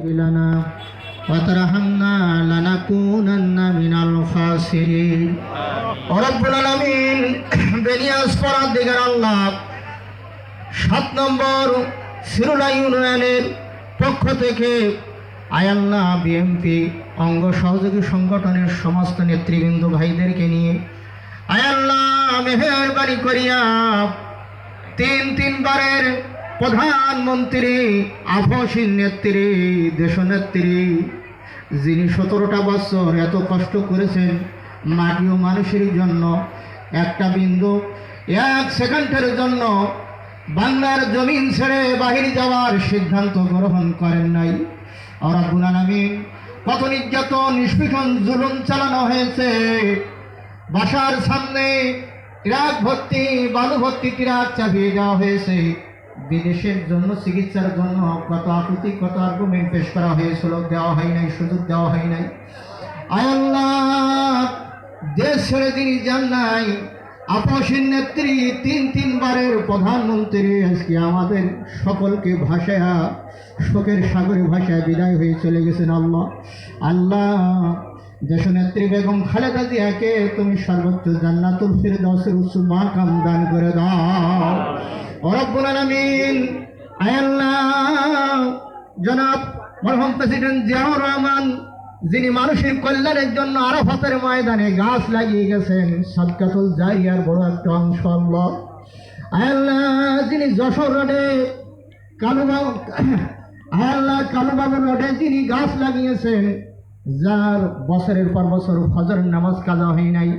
لنا وترحمنا لنكونن من الخاسرين ورب العالمين বেনিয়াস পরার দিকের আল্লাহ সাত নম্বর সিরুলা ইউনিয়নের পক্ষ থেকে আয়াল্লাহ বিএমপি অঙ্গ সহযোগী সংগঠনের সমস্ত নেতৃবৃন্দ ভাইদেরকে নিয়ে আয়াল্লাহ মেহরবানি করিয়া তিন তিনবারের প্রধানমন্ত্রী আফসীন নেত্রী, দেশনেত্রী, যিনি সতেরোটা বছর এত কষ্ট করেছেন মাটি ও মানুষের জন্য, একটা বিন্দু, এক সেকেন্ডের জন্য বাংলার জমিন ছেড়ে বাহির যাওয়ার সিদ্ধান্ত গ্রহণ করেন নাই। অরাবুল আলমিন, কত নির্যাতন নিষ্পীষণ জুলুম চালানো হয়েছে। বাসার সামনে ট্রাক ভর্তি বালু ভর্তি ট্রাক চাপিয়ে দেওয়া হয়েছে। বিদেশের জন্য চিকিৎসার জন্য কত আকুতি কত আর্গুমেন্ট পেশ করা হয়েছিল, দেওয়া হয় নাই, সুযোগ দেওয়া হয় নাই। আয়াল্লাহ দেশ ছেড়ে তিনি যান নাই আপসীর নেত্রী তিন তিনবারের প্রধানমন্ত্রী, আজকে আমাদের সকলকে ভাষায়া, শোকের সাগরে ভাষায় বিদায় হয়ে চলে গেছেন আল্লাহ। আল্লাহ, দেশনেত্রী বেগম খালেদা জিয়াকে তুমি সর্বোচ্চ জান্নাতুল ফিরদাউসের উচ্চ মাকাম দান করে দাও। জনাব জিয়াউর রহমান, যিনি মানুষের কল্যাণের জন্য আরও আরাফাতের ময়দানে গাছ লাগিয়ে গেছেন, সদকাতুল জারিয়ার বড় একটা অংশ আল্লাহ। আয় যিনি যশোর রোডে কালুবাবু আয় আল্লাহ কালুবাবু রোডে যিনি গাছ লাগিয়েছেন, যার বছরের পর বছর ফজরের নামাজ কাজা হয় নাই।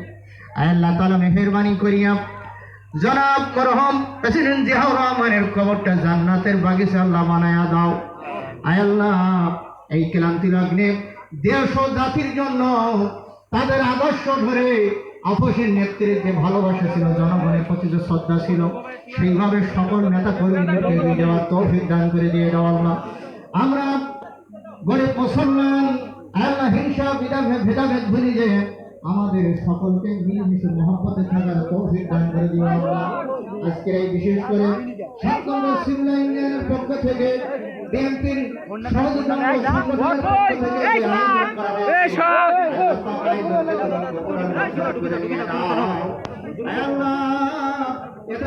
আয় আল্লাহ, তালা মেহরবানি করিয়া জনাব মরহম প্রেসিডেন্ট জিয়াউর রহমানের কবরটা জান্নাতের বাগিচা, আল্লাহ বানায়া দাও। আয় আল্লাহ, এই ক্লান্তি লগ্নে দেশ ও জাতির জন্য তাদের আদর্শ ধরে আপসের নেতৃত্বে ভালোবাসা ছিল, জনগণের প্রতি যে শ্রদ্ধা ছিল, সেইভাবে সকল নেতা কর্মীদেরকে এগিয়ে যাওয়ার তৌফিক দান করে দিয়ে দাও আল্লাহ আমরা গরিব মুসলমান, আল্লাহ হিংসা বিধাভেদ ভেদাভেদ ভুলি যে আমাদের সকলকে মিলেমিশে মহব্বতে থাকার তৌফিক দান করে দিও আল্লাহ আজকের এই বিশেষ করে সাত নম্বর সিমলা ইউনিয়নের পক্ষ থেকে বিএনপির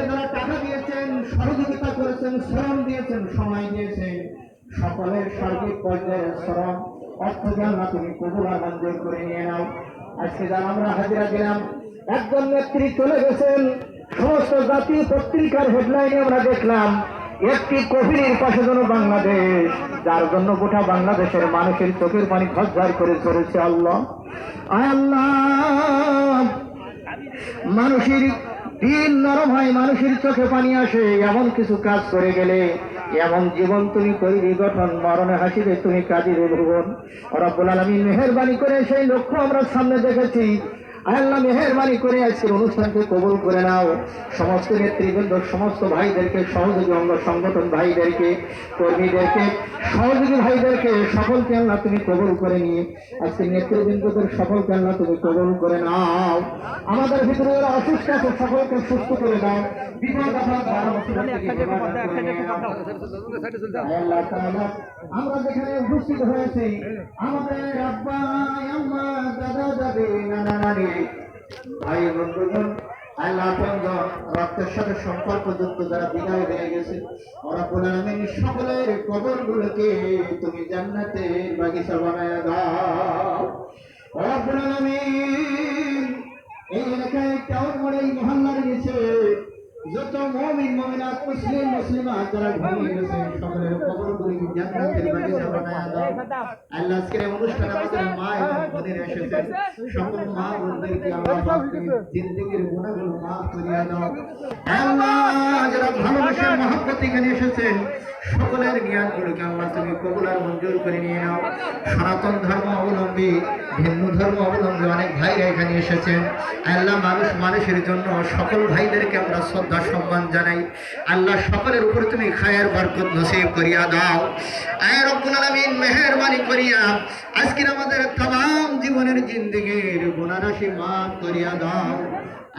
যারা টাকা দিয়েছেন সহযোগিতা করেছেন শ্রম দিয়েছেন সময় দিয়েছেন সকলের সার্বিক পর্যায়ে শ্রম অর্থ জানা তুমি কবুল মঞ্জুর করে নিয়ে নাও। আজকে যারা আমরা হাজিরা দিলাম। একজন নেত্রী চলে গেছেন। সমস্ত জাতীয় পত্রিকার হেডলাইনে আমরা দেখলাম, একটি কফিনের পাশে যেন বাংলাদেশ, যার জন্য গোটা বাংলাদেশের মানুষের চোখের পানি ঝরঝর করে চলেছে আল্লাহ। আল্লাহ, মানুষের দিন নরম হয়, মানুষের চোখে পানি আসে, এমন কিছু কাজ করে গেলে এমন জীবন তুমি করিবি, গঠন, মরণে, হাসিবে, তুমি কাঁদিবে ভুবন। রব্বুল আমি মেহরবানি করে সেই লক্ষ্য আমরা সামনে দেখেছি। আল্লাহ মেহরবানি করে আজকের অনুষ্ঠানকে কবল করে নাও। সমস্ত নেতৃবৃন্দ সমস্ত ভাইদেরকে সহযোগী অঙ্গ সংগঠন ভাইদেরকে কর্মীদেরকে সহযোগী ভাইদেরকে সকলকে আল্লাহ তুমি কবল করে নিয়ে আজকে নেতৃবৃন্দদের সকলকে আল্লাহ তুমি কবল করে নাও। আমাদের ভিতরে যারা অসুস্থ আছে সকলকে সুস্থ করে দাও। আমরা যেখানে উপস্থিত হয়েছি আমাদের আব্বা আম্মা দাদা দাদি নানা নানি ভাই বন্ধুগণ আল্লাহ বন্ধন রক্তের সাথে সম্পর্কযুক্ত যারা বিদায় হয়ে গেছে, ওরা বলে, আমি সকলের কবর গুলোকে তুমি জান্নাতে বাগিচা বানায় দাও। ওরা বলে, আমি এই এলাকায় কেউ মরে মহল্লার নিচে যত মুমিন মুমিনাত মুসলিম মুসলিমাত যারা ঘুমিয়ে গেছে, সকলের কবরগুলি জান্নাতের বাগিচা বানায় দাও আল্লাহ? আজকের অনুষ্ঠানে আমাদের মা এবং বোনের এসেছে সকল মা বোনদেরকে আল্লাহ তুমি জিন্দেগির গুণাগুলো মাফ করিয়া দাও। আল্লাহ, যারা ভালোবাসার মহব্বত এখানে এসেছেন সকলের জ্ঞানগুলোকে আল্লাহ তুমি কবুল আর মঞ্জুর করে নিয়ে নাও। সনাতন ধর্ম অবলম্বী, হিন্দু ধর্ম অবলম্বী অনেক ভাইরা এখানে এসেছেন। আল্লাহ মানুষ, মানুষের জন্য সকল ভাইদেরকে আমরা শ্রদ্ধা, সম্মান জানাই। আল্লাহ সকলের উপর তুমি খায়ের বরকত নসিব করিয়া দাও। আয়ের রব্বুল আলামিন করিয়া আজকের আমাদের তমাম জীবনের জিন্দগির গুণারাশি মাফ করিয়া দাও।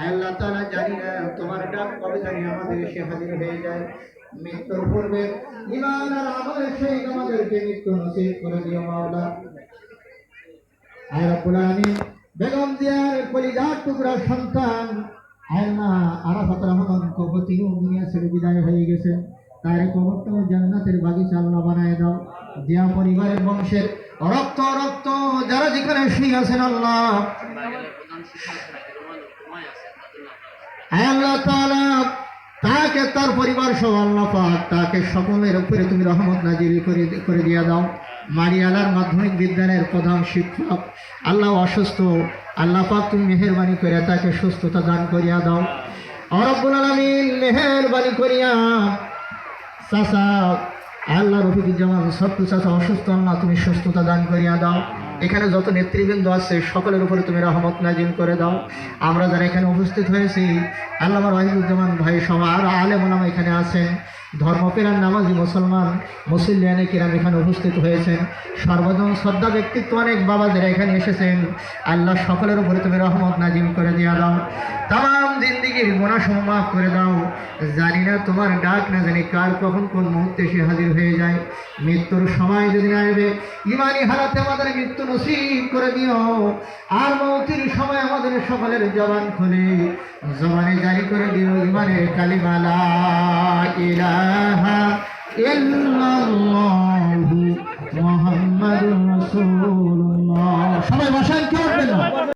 আল্লাহ জানি না, তোমার ডাক কবে জানি আমাদের এসে হাজির হয়ে যায়। মৃত্যুর পূর্বে ইমান আমলের সহিত আমাদেরকে মৃত্যু নসিব করে দিও মাওলা। আয় রব্বুল বেগম টুকরা সন্তান আয় না আরাফাত রহমান কবতিও দুনিয়া ছেড়ে বিদায় হয়ে গেছে। তার কবরটা জান্নাতের বাগিচা আল্লাহ বানায় দাও। জিয়া পরিবারের বংশের রক্ত রক্ত যারা যেখানে শুয়ে আছেন আল্লাহ। তাকে তার পরিবার সহ আল্লাহ পাক তাকে সকলের উপরে তুমি রহমত নাজিল করে দিয়া দাও। মারিয়ালার মাধ্যমিক বিদ্যালয়ের প্রধান শিক্ষক, আল্লাহ অসুস্থ, আল্লাহ পাক তুমি মেহরবানি করে তাকে সুস্থতা দান করিয়া দাও। অরব্বুল আলামিন, মেহরবানি করিয়া, চাচা আল্লাহ রফিকুজ্জামান সত্তু চাচা অসুস্থ, আল্লাহ তুমি সুস্থতা দান করিয়া দাও। এখানে যত নেতৃবৃন্দ আছে, সকলের উপরে তুমি রহমত নাজিল করে দাও। আমরা যারা এখানে উপস্থিত হয়েছি আল্লাহ রহিমুজ্জামান ভাই সহ আর আলেম এখানে আছেন। ধর্মপেরার নামাজি মুসলমান মুসলিয়ানে কিরাম এখানে উপস্থিত হয়েছেন। সর্বজন শ্রদ্ধা ব্যক্তিত্ব অনেক বাবা যারা এখানে এসেছেন। আল্লাহ সকলের উপরে তুমি রহমত নাজিল করে দিয়া দাও। তাম জিন্দিগির গোনা সহ মাফ করে দাও। জানি না তোমার ডাক না জানি কার, কখন কোন মুহূর্তে সে হাজির হয়ে যায়। মৃত্যুর সময় যদি না আসবে, ইমানি হারাতে আমাদের মৃত্যু নসিব করে দিও। আর মৌতির সময় আমাদের সকলের জবান খুলে। জবানে জারি করে দিও ইমানের কালিমালা ইলাহা ইল্লাল্লাহ।